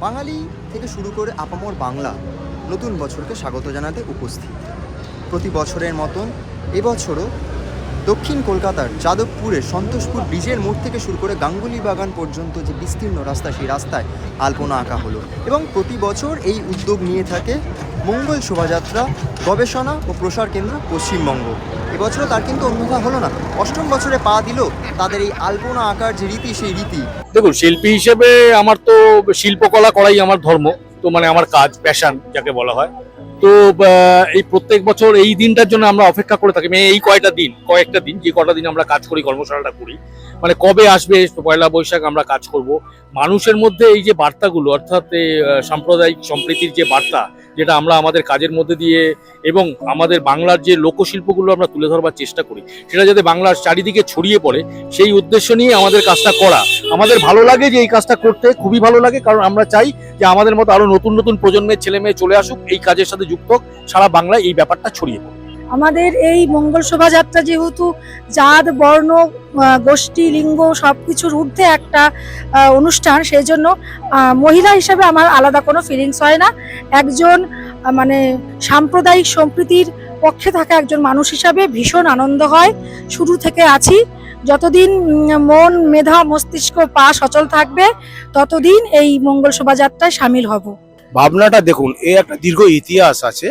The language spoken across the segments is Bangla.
বাঙালি থেকে শুরু করে আপামর বাংলা নতুন বছরকে স্বাগত জানাতে উপস্থিত। প্রতি বছরের মতন এবছরও দক্ষিণ কলকাতার যাদবপুরে সন্তোষপুর ব্রিজের মোড় থেকে শুরু করে গাঙ্গুলি বাগান পর্যন্ত যে বিস্তীর্ণ রাস্তা, সেই রাস্তায় আলপনা আঁকা হলো। এবং প্রতি বছর এই উদ্যোগ নিয়ে থাকে মঙ্গল শোভাযাত্রা, গবেষণা ও প্রসার কেন্দ্র পশ্চিমবঙ্গ। এবছরও তার কিন্তু অন্যথা হলো না। অষ্টম বছরে পা দিল তাদের এই আলপনা আঁকার যে রীতি, সেই রীতি। দেখুন, শিল্পী হিসেবে আমার তো শিল্পকলা করাই আমার ধর্ম, তো মানে আমার কাজ প্যাশন যাকে বলা হয়। তো এই প্রত্যেক বছর এই দিনটার জন্য আমরা অপেক্ষা করে থাকি। মানে এই কয়টা দিন, কয়েকটা দিন, যে কটা দিন আমরা কাজ করি, কর্মশালাটা করি মানে কবে আসবে, পয়লা বৈশাখ আমরা কাজ করব। মানুষের মধ্যে এই যে বার্তাগুলো, অর্থাৎ সাম্প্রদায়িক সম্প্রীতির যে বার্তা যেটা আমরা আমাদের কাজের মধ্যে দিয়ে এবং আমাদের বাংলার যে লোকশিল্পগুলো আমরা তুলে ধরবার চেষ্টা করি, সেটা যাতে বাংলার চারিদিকে ছড়িয়ে পড়ে, সেই উদ্দেশ্য নিয়ে আমাদের কাজটা করা। আমাদের ভালো লাগে যে এই কাজটা করতে, খুবই ভালো লাগে, কারণ আমরা চাই যে আমাদের মতো আরও নতুন নতুন প্রজন্মের ছেলে মেয়ে চলে আসুক, এই কাজের সাথে যুক্ত সারা বাংলায় এই ব্যাপারটা ছড়িয়ে পড়ুক। আমাদের এই মঙ্গল শোভাযাত্রা যেহেতু জাত, বর্ণ গোষ্ঠী, লিঙ্গ সব কিছুর ঊর্ধ্বে একটা অনুষ্ঠান সেই জন্য মহিলা হিসাবে আমার আলাদা কোনো ফিলিংস হয় না। একজন মানে সাম্প্রদায়িক সম্প্রীতির পক্ষে থাকা একজন মানুষ হিসাবে ভীষণ আনন্দ হয়। শুরু থেকে আছি। যতদিন মন, মেধা, মস্তিষ্ক, পা সচল থাকবে, ততদিন এই মঙ্গল শোভাযাত্রায় সামিল হব। ভাবনাটা দেখুন এর একটা দীর্ঘ ইতিহাস আছে।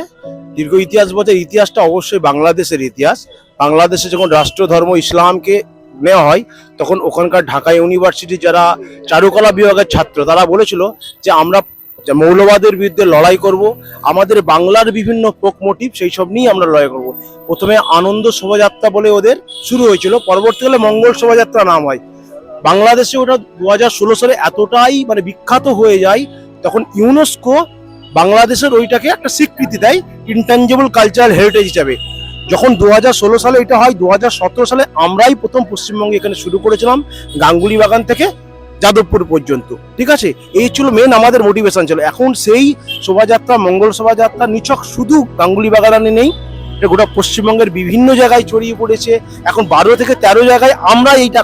দীর্ঘ ইতিহাস বলতে ইতিহাসটা অবশ্যই বাংলাদেশের ইতিহাস। বাংলাদেশে যখন রাষ্ট্র ধর্ম ইসলামকে নেওয়া হয়, তখন ওখানকার ঢাকা ইউনিভার্সিটি যারা চারুকলা বিভাগের ছাত্র, তারা বলেছিল যে আমরা মৌলবাদের বিরুদ্ধে লড়াই করব, আমাদের বাংলার বিভিন্ন ফোক মোটিভ সেই সব নিয়ে আমরা লড়াই করব। প্রথমে আনন্দ শোভাযাত্রা বলে ওদের শুরু হয়েছিল, পরবর্তীকালে মঙ্গল শোভাযাত্রা নাম হয়। বাংলাদেশে ওটা দু হাজার ষোলো সালে এতটাই মানে বিখ্যাত হয়ে যায় তখন ইউনেস্কো বাংলাদেশের ওইটাকে একটা স্বীকৃতি দেয় ইনট্যাঞ্জেবল কালচারাল হেরিটেজ হিসাবে। যখন দু সালে এটা হয় দু হাজার সতেরো সালে আমরাই প্রথম পশ্চিমবঙ্গে এখানে শুরু করেছিলাম গাঙ্গুলি বাগান থেকে যাদবপুর পর্যন্ত। ঠিক আছে? এই ছিল মেন আমাদের মোটিভেশন ছিল। এখন সেই শোভাযাত্রা, মঙ্গল শোভাযাত্রা নিছক শুধু গাঙ্গুলি বাগানে নেই, এটা গোটা পশ্চিমবঙ্গের বিভিন্ন জায়গায় ছড়িয়ে পড়েছে। এখন বারো থেকে তেরো জায়গায় আমরা এইটা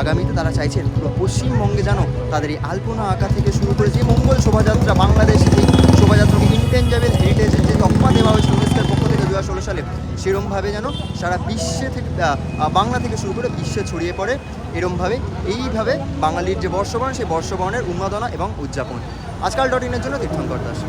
আগামীতে তারা চাইছেন পুরো পশ্চিমবঙ্গে যেন তাদের এই আলপনা আঁকা থেকে শুরু করে যে মঙ্গল শোভাযাত্রা বাংলাদেশের এই শোভাযাত্রাকে ইনটেঞ্জেবল হেরিটেজের যে তকমা দেওয়া হয়েছে ইউনেস্কোর পক্ষ থেকে দু ষোলো সালে, সেরমভাবে যেন সারা বিশ্বে থেকে বাংলা থেকে শুরু করে বিশ্বে ছড়িয়ে পড়ে, এরমভাবে, এইভাবে বাঙালির যে বর্ষবরণ, সেই বর্ষবরণের উন্মাদনা এবং উদযাপন। আজকাল ডট ইনের জন্য তীর্থঙ্কর দাস।